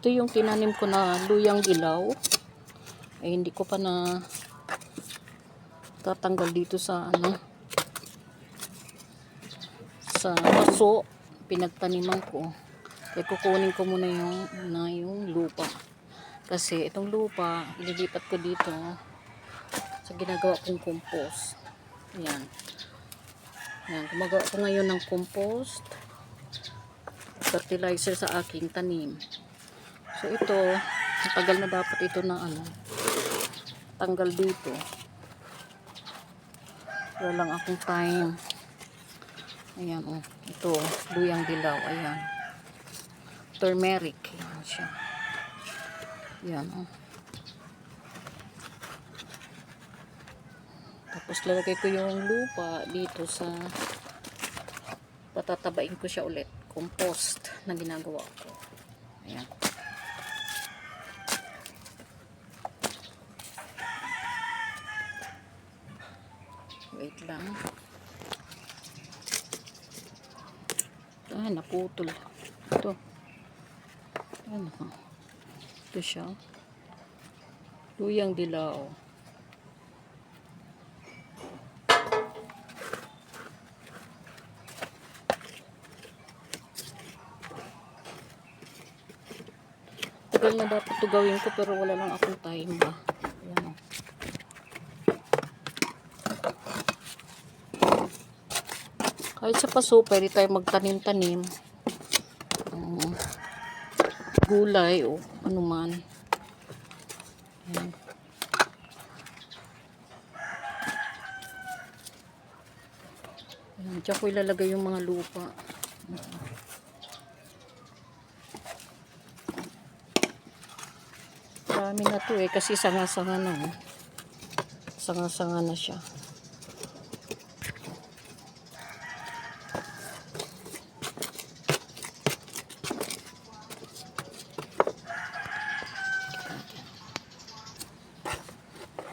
Ito yung tinanim ko na luyang dilaw. Ay hindi ko pa na tatanggal dito sa ano sa paso pinagtaniman ko. Kaya kukunin ko muna yung na yung lupa. Kasi itong lupa, ililipat ko dito sa ginagawa kong compost. Ayan. Ayan, gumagawa ko ngayon ng compost fertilizer sa aking tanim. So ito, matagal na dapat ito na ano, tanggal dito. Wala lang akong time. Ayan, oh. Ito, luyang dilaw. Ayan. Turmeric. Ayan siya. Ayan, oh. Tapos lalagay ko yung lupa dito sa patatabain ko siya ulit. Compost na ginagawa ko. Ayan. Wait lang. Ah, naputol. Ito. Ano? Ito siya. Luyang dilao. Tagal na dapat ito gawin ko pero wala lang akong time ba. Ayan o. Kahit sa paso, pwede tayo magtanim-tanim. Um, gulay o ano man. Ayan. Ayan, ko ilalagay yung mga lupa. Marami na to eh, kasi sanga-sanga na. oh. Sanga-sanga na siya.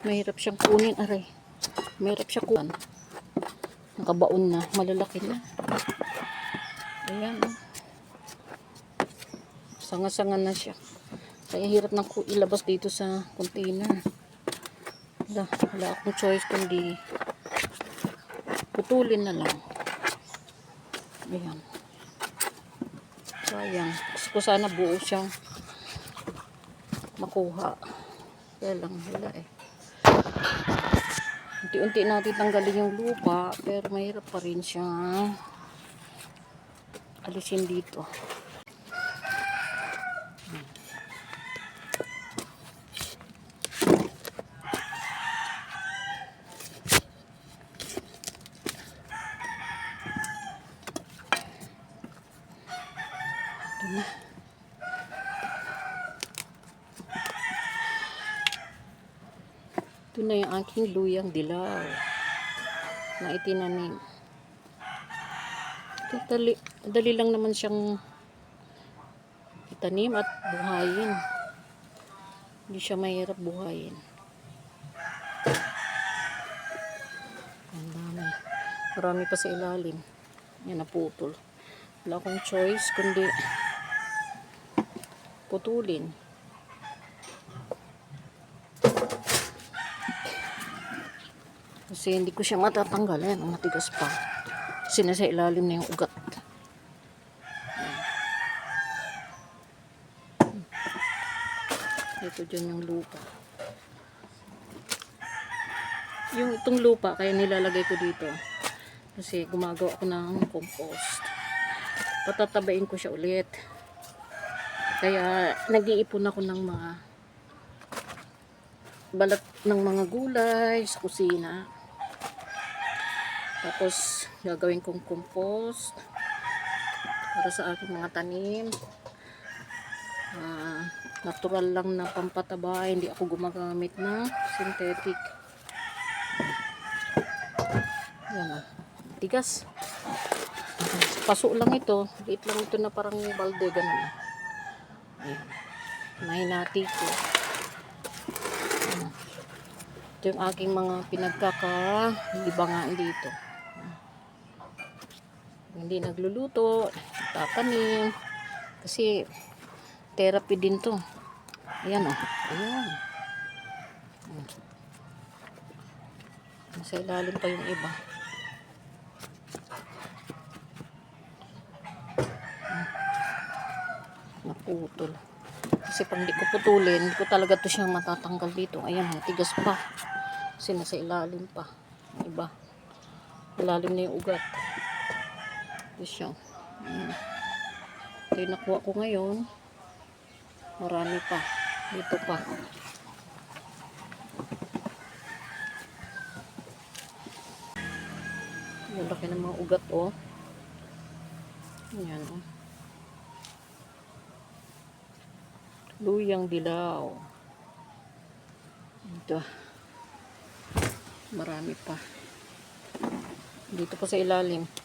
Mahirap siyang kunin, aray. Mahirap siya kunin. Nakabaon na, malalaki na. Ayan, oh. Sanga-sanga na siya. Kaya hirap nang ilabas dito sa container. Wala, wala akong choice kundi putulin na lang. Ayan. Sayang. Gusto ko sana buo siyang makuha. Kaya lang, wala eh. Unti-unti natin tanggalin yung lupa, pero mahirap pa rin siya alisin dito. Ito na yung aking luyang dilaw na itinanim. Ito, dali, dali lang naman siyang itanim at buhayin. Hindi siya mahirap buhayin. Ang dami. Marami pa sa ilalim. Yan, naputol. Wala akong choice kundi putulin. Kasi hindi ko siya matatanggal. Ayan, matigas pa. Kasi nasa ilalim na yung ugat. Ayan. Ito dyan yung lupa. Yung itong lupa, kaya nilalagay ko dito. Kasi gumagawa ako ng compost. Patatabain ko siya ulit. Kaya nag-iipon ako ng mga balat ng mga gulay sa kusina. Tapos gagawin kong compost para sa aking mga tanim. Ah, natural lang na pampataba, hindi ako gumagamit ng synthetic. Yan ah. Tigas. Paso lang ito. Liit lang ito na parang balde ganun. Ayan. Mahinati ko. Ito yung aking mga pinagkakalibangan dito. Hindi nagluluto, tatanim. Kasi therapy din to. Ayan o. Ayan. Nasa ilalim pa yung iba. Naputol. Kasi pag di ko putulin, hindi ko talaga to siya matatanggal dito. Ayan, matigas pa. Kasi nasa ilalim pa. Iba. Ilalim na yung ugat. Ito siya. Ito yung nakuha ko ngayon. Marami pa. Dito pa. Yung laki ng mga ugat, oh. Ayan, oh. Luyang dilaw. Ito. Marami pa. Dito pa sa ilalim.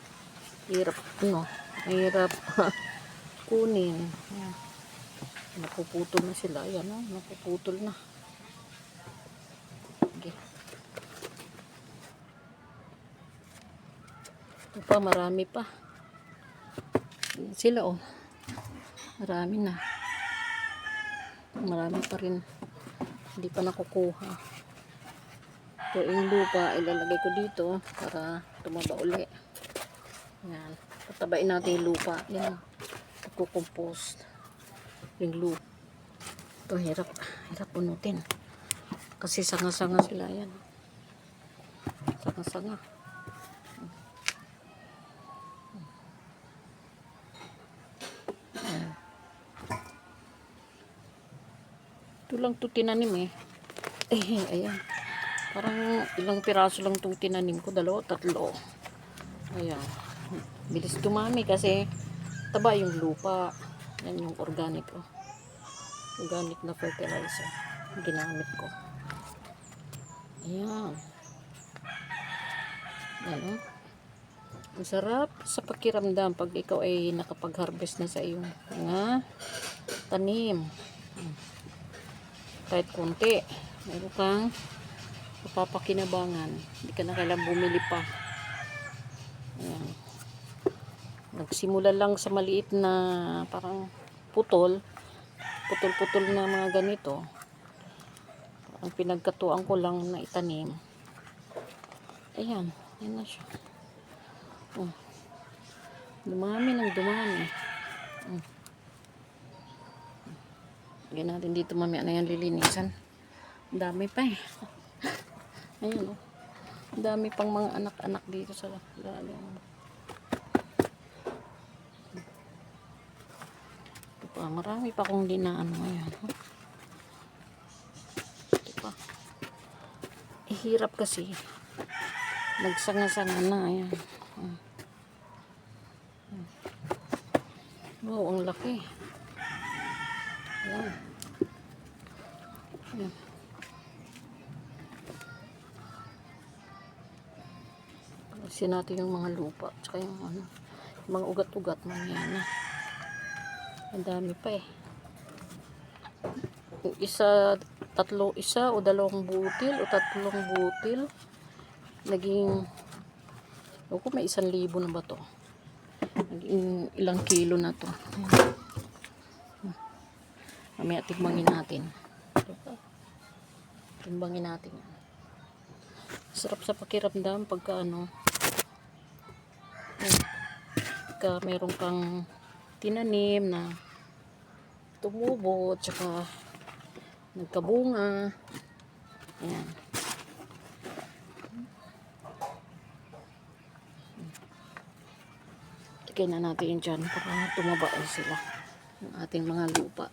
Hirap, ano, mahirap kunin. Ayan. Napuputol na sila. Ayan, oh, napuputol na. Okay. Ito pa, marami pa. Sila, oh. Marami na. Marami pa rin. Hindi pa nakukuha. Ito yung lupa, ilalagay ko dito para tumaba uli. Yan. Patabain natin yung lupa. Yan. Pagkukompost. Yung lupa. Ito, hirap. Hirap punutin. Kasi sanga-sanga sila yan. Sanga-sanga. Ito lang to tinanim eh. Eh, ayan. Parang ilang piraso lang itong tinanim ko. Dalawa, tatlo. Ayan. Bilis dumami kasi taba yung lupa. Yan yung organic oh. Organic na fertilizer. Ginamit ko. Ayan. Yan oh. Ang sarap sa pakiramdam pag ikaw ay nakapag-harvest na sa iyong mga tanim. Kahit konti. Meron kang mapapakinabangan. Hindi ka na kailangan bumili pa. Ayan. Nagsimula lang sa maliit na parang putol. Putol-putol na mga ganito. Ang pinagkatuan ko lang na itanim. Ayan. Ayan na siya. Oh. Dumami ng dumami. Mm. Lagyan natin dito mamaya na yan lilinisan. Dami pa eh. Ayun oh. Dami pang mga anak-anak dito sa lalim. Pa, marami pa kong dinaan ngayon. oh. Ito pa. Eh, hirap kasi. Nagsanga-sanga na. Ayan. Hmm. Hmm. Wow, ang laki. Ayan. Ayan. Kasi natin yung mga lupa. Tsaka yung ano, yung mga ugat-ugat. Mamaya na. Ang dami pa eh. Yung isa, tatlo, isa o dalawang butil o tatlong butil. Naging, o kung may isang libo na ba to? Naging ilang kilo na to. Mamaya timbangin natin. Timbangin natin. Sarap sa pakiramdam pagka ano, pagka meron kang tinanim na tumubo, tsaka nagkabunga. Ayan. Tigay na natin yun dyan para tumaba eh sila. Yung ating mga lupa.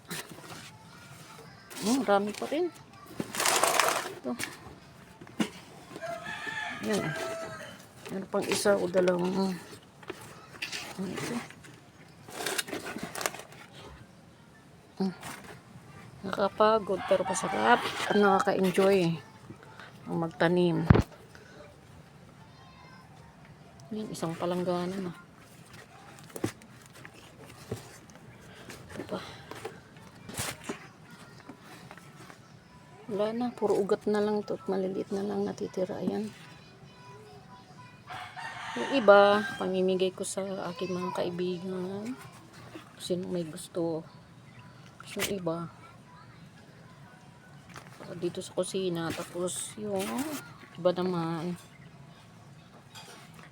Oh, marami pa rin. Ito. Yan. Meron pang isa o dalawang ano ito? Nakapagod pero masarap. At nakaka-enjoy ang magtanim. Yan, isang palanggana na. Ito pa. Wala na, puro ugat na lang to at maliliit na lang natitira. Ayan. Yung iba, pamimigay ko sa aking mga kaibigan. Sino may gusto. Yung iba. Dito sa kusina tapos yung iba naman.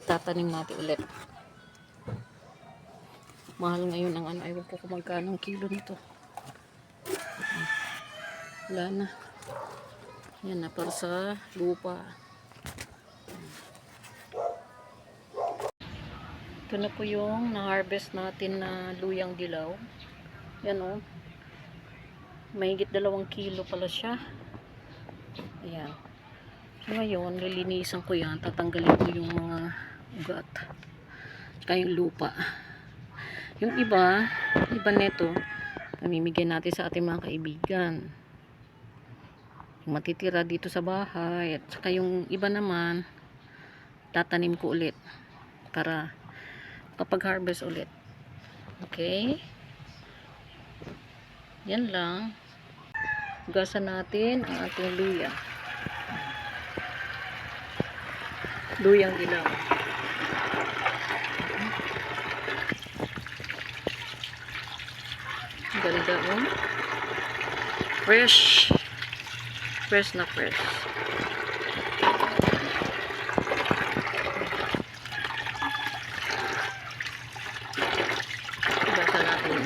Tatanim natin ulit. Mahal ngayon ang ano ayaw ko kung magkano ang kilo nito. Wala na. Yan na para sa lupa. Ito na po yung na-harvest natin na luyang dilaw. Yan o mahigit dalawang kilo pala siya. Ayan. Ngayon lilinisan ko yan. Tatanggalin ko yung mga ugat. Tsaka yung lupa. Yung iba iba neto namimigay natin sa ating mga kaibigan. Yung matitira dito sa bahay at saka yung iba naman tatanim ko ulit para kapag harvest ulit. Okay? Yan lang Hugasan natin ang ating luya. Luyang dilaw. Ganda oh. Fresh. Fresh na fresh. Hugasan natin.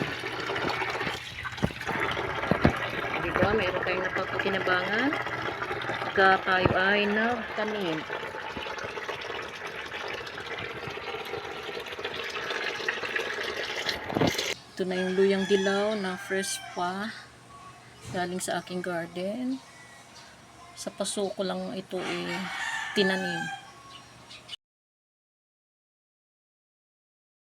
Diba? Meron tayong napapakinabangan. Pagka tayo ay nagtanim. Ito na yung luyang dilaw na fresh pa. Galing sa aking garden. Sa paso ko lang ito eh, tinanim.